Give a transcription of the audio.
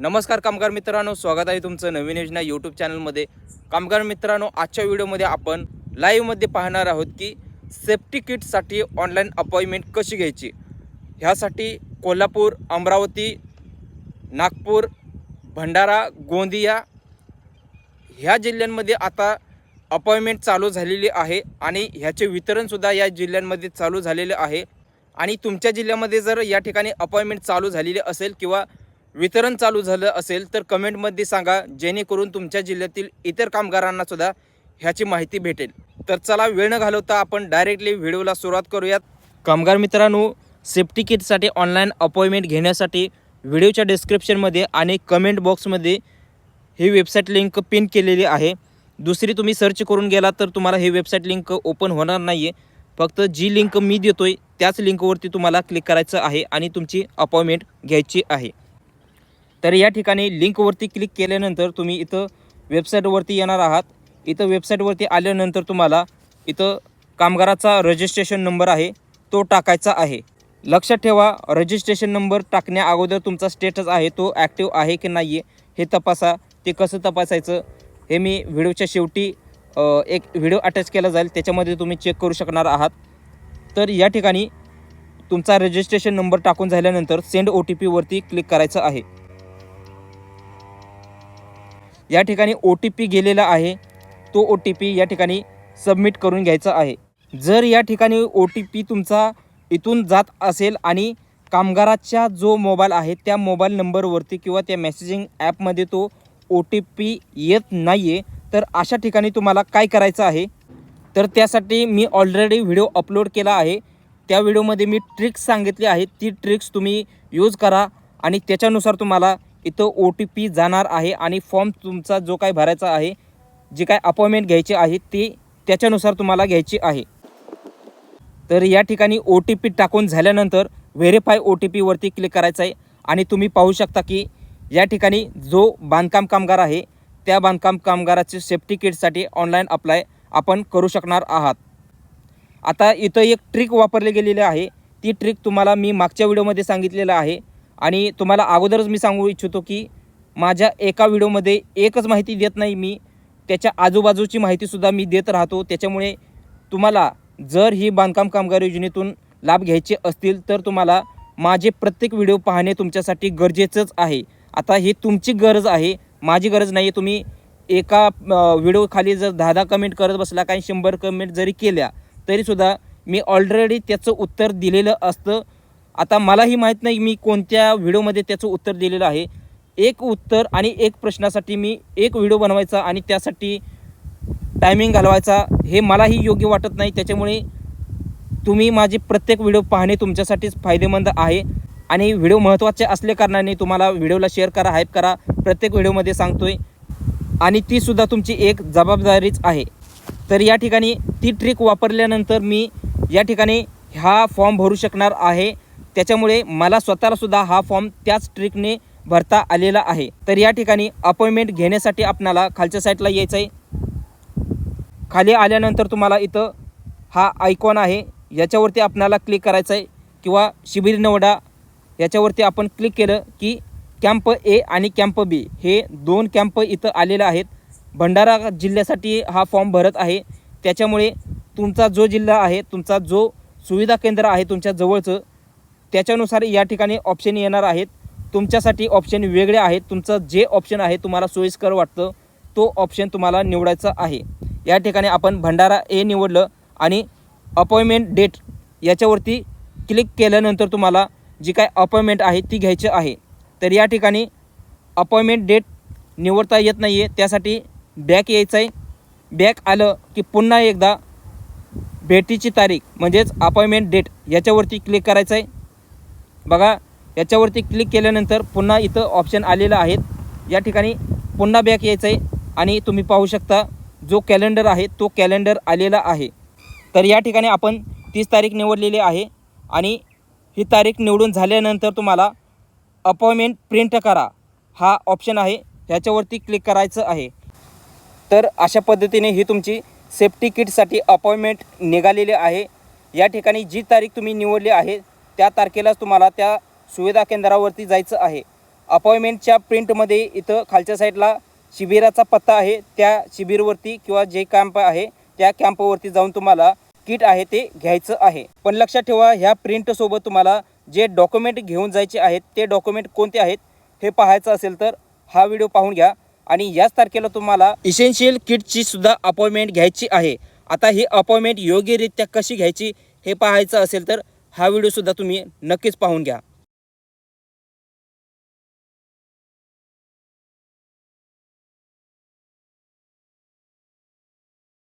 नमस्कार कामगार मित्रांनो स्वागत आहे तुमचं नवीन योजना यूट्यूब चॅनलमध्ये कामगार मित्रांनो आजच्या व्हिडिओमध्ये आपण लाईव्हमध्ये पाहणार आहोत की सेफ्टी किटसाठी ऑनलाईन अपॉइंटमेंट कशी घ्यायची? ह्यासाठी कोल्हापूर अमरावती नागपूर भंडारा गोंदिया ह्या जिल्ह्यांमध्ये आता अपॉइंटमेंट चालू झालेली आहे आणि ह्याचे वितरणसुद्धा या जिल्ह्यांमध्ये चालू झालेले आहे. आणि तुमच्या जिल्ह्यामध्ये जर या ठिकाणी अपॉइंटमेंट चालू झालेली असेल किंवा वितरण चालू झालं असेल तर कमेंटमध्ये सांगा जेणेकरून तुमच्या जिल्ह्यातील इतर कामगारांना सुद्धा ह्याची माहिती भेटेल. तर चला वेळ न घालवता आपण डायरेक्टली व्हिडिओला सुरुवात करूयात. कामगार मित्रांनो सेफ्टी किटसाठी ऑनलाईन अपॉइंटमेंट घेण्यासाठी व्हिडिओच्या डिस्क्रिप्शनमध्ये आणि कमेंट बॉक्समध्ये ही वेबसाईट लिंक पिन केलेली आहे. दुसरी तुम्ही सर्च करून गेला तर तुम्हाला ही वेबसाईट लिंक ओपन होणार नाही आहे फक्त जी लिंक मी देतो आहे त्याच लिंकवरती तुम्हाला क्लिक करायचं आहे आणि तुमची अपॉइंटमेंट घ्यायची आहे. तर या ठिकाणी लिंकवरती क्लिक केल्यानंतर तुम्ही इथं वेबसाईटवरती येणार आहात. इथं वेबसाईटवरती आल्यानंतर तुम्हाला इथं कामगाराचा रजिस्ट्रेशन नंबर आहे तो टाकायचा आहे. लक्षात ठेवा रजिस्ट्रेशन नंबर टाकण्या अगोदर तुमचा स्टेटस आहे तो ॲक्टिव्ह आहे की नाही आहे हे तपासा ते कसं तपासायचं हे मी व्हिडिओच्या शेवटी एक व्हिडिओ अटॅच केला जाईल त्याच्यामध्ये तुम्ही चेक करू शकणार आहात. तर या ठिकाणी तुमचा रजिस्ट्रेशन नंबर टाकून झाल्यानंतर सेंड ओ टी पीवरती क्लिक करायचं आहे. या ठिकाणी ओ टी पी गेलेला आहे. तो ओ टी पी या ठिकाणी सबमिट करून घ्यायचा आहे. जर या ठिकाणी ओ टी पी तुमचा इथून जात असेल आणि कामगाराच्या जो मोबाईल आहे त्या मोबाईल नंबरवरती किंवा त्या मेसेजिंग ॲपमध्ये तो ओ टी पी येत नाही आहे तर अशा ठिकाणी तुम्हाला काय करायचं आहे? तर त्यासाठी मी ऑलरेडी व्हिडिओ अपलोड केला आहे. त्या व्हिडिओमध्ये मी ट्रिक्स सांगितली आहे ती ट्रिक्स तुम्ही यूज करा आणि त्याच्यानुसार तुम्हाला इथं ओ टी पी जाणार आहे आणि फॉर्म तुमचा जो काय भरायचा आहे जी काय अपॉइंटमेंट घ्यायची आहे ती त्याच्यानुसार तुम्हाला घ्यायची आहे. तर या ठिकाणी ओ टी पी टाकून झाल्यानंतर व्हेरीफाय ओ टी पीवरती क्लिक करायचं आहे. आणि तुम्ही पाहू शकता की या ठिकाणी जो बांधकाम कामगार आहे त्या बांधकाम कामगाराचे सेफ्टी किटसाठी ऑनलाईन अप्लाय आपण करू शकणार आहात. आता इथं एक ट्रिक वापरली गेलेली आहे. ती ट्रिक तुम्हाला मी मागच्या व्हिडिओमध्ये सांगितलेलं आहे. आणि तुम्हाला अगोदरच मी सांगू इच्छितो की माझ्या एका व्हिडिओमध्ये एकच माहिती देत नाही मी. त्याच्या आजूबाजूची माहितीसुद्धा मी देत राहतो. त्याच्यामुळे तुम्हाला जर ही बांधकाम कामगार योजनेतून लाभ घ्यायचे असतील तर तुम्हाला माझे प्रत्येक व्हिडिओ पाहणे तुमच्यासाठी गरजेचंच आहे. आता ही तुमची गरज आहे. माझी गरज नाही आहे तुम्ही एका व्हिडिओखाली जर दहा दहा कमेंट करत बसला काही शंभर कमेंट जरी केल्या तरीसुद्धा मी ऑलरेडी त्याचं उत्तर दिलेलं असतं. आता मलाही माहीत नाही मी कोणत्या व्हिडिओमध्ये त्याचं उत्तर दिलेलं आहे. एक उत्तर आणि एक प्रश्नासाठी मी एक व्हिडिओ बनवायचा आणि त्यासाठी टायमिंग घालवायचा हे मलाही योग्य वाटत नाही. त्याच्यामुळे तुम्ही माझे प्रत्येक व्हिडिओ पाहणे तुमच्यासाठीच फायदेमंद आहे. आणि व्हिडिओ महत्त्वाचे असल्या कारणाने तुम्हाला व्हिडिओला शेअर करा हाईप करा प्रत्येक व्हिडिओमध्ये सांगतोय. आणि तीसुद्धा तुमची एक जबाबदारीच आहे. तर या ठिकाणी ती ट्रिक वापरल्यानंतर मी या ठिकाणी हा फॉर्म भरू शकणार आहे. त्याच्यामुळे मला स्वतःलासुद्धा हा फॉर्म त्याच ट्रिकने भरता आलेला आहे. तर या ठिकाणी अपॉइंटमेंट घेण्यासाठी आपणाला खालच्या साईडला यायचं आहे खाली आल्यानंतर तुम्हाला इथं हा आयकॉन आहे. याच्यावरती आपणाला क्लिक करायचं आहे किंवा शिबिर निवडा याच्यावरती आपण क्लिक केलं की कॅम्प ए आणि कॅम्प बी हे दोन कॅम्प इथं आलेले आहेत. भंडारा जिल्ह्यासाठी हा फॉर्म भरत आहे. त्याच्यामुळे तुमचा जो जिल्हा आहे तुमचा जो सुविधा केंद्र आहे तुमच्या जवळचं त्याच्यानुसार या ठिकाणी ऑप्शन येणार आहेत. तुमच्यासाठी ऑप्शन वेगळे आहेत. तुमचं जे ऑप्शन आहे तुम्हाला सोयीस्कर वाटतं तो ऑप्शन तुम्हाला निवडायचा आहे. या ठिकाणी आपण भंडारा ए निवडलं आणि अपॉइंटमेंट डेट याच्यावरती क्लिक केल्यानंतर तुम्हाला जी काय अपॉइंटमेंट आहे ती घ्यायची आहे. तर या ठिकाणी अपॉइंटमेंट डेट निवडता येत नाही आहे त्यासाठी बॅक यायचं आहे बॅक आलं की पुन्हा एकदा भेटीची तारीख म्हणजेच अपॉइंटमेंट डेट याच्यावरती क्लिक करायचं आहे बघा याच्यावरती क्लिक केल्यानंतर पुन्हा इथं ऑप्शन आलेलं आहेत. या ठिकाणी पुन्हा बॅक यायचं आहे आणि तुम्ही पाहू शकता जो कॅलेंडर आहे तो कॅलेंडर आलेला आहे. तर या ठिकाणी आपण तीस तारीख निवडलेली आहे आणि ही तारीख निवडून झाल्यानंतर तुम्हाला अपॉइंटमेंट प्रिंट करा. हा ऑप्शन आहे ह्याच्यावरती क्लिक करायचं आहे. तर अशा पद्धतीने ही तुमची सेफ्टी किटसाठी अपॉइंटमेंट निघालेली आहे. या ठिकाणी जी तारीख तुम्ही निवडली आहे त्या तारखेलाच तुम्हाला त्या सुविधा केंद्रावरती जायचं आहे. अपॉइंटमेंटच्या प्रिंटमध्ये इथं खालच्या साईडला शिबिराचा पत्ता आहे. त्या शिबिरवरती किंवा जे कॅम्प आहे त्या कॅम्पवरती जाऊन तुम्हाला किट आहे ते घ्यायचं आहे. पण लक्षात ठेवा ह्या प्रिंटसोबत तुम्हाला जे डॉक्युमेंट घेऊन जायचे आहेत ते डॉक्युमेंट कोणते आहेत हे पाहायचं असेल तर हा व्हिडिओ पाहून घ्या. आणि याच तारखेला तुम्हाला इसेन्शियल किटची सुद्धा अपॉइंटमेंट घ्यायची आहे. आता ही अपॉइंटमेंट योग्यरित्या कशी घ्यायची हे पाहायचं असेल तर हा व्हिडिओसुद्धा तुम्ही नक्कीच पाहून घ्या.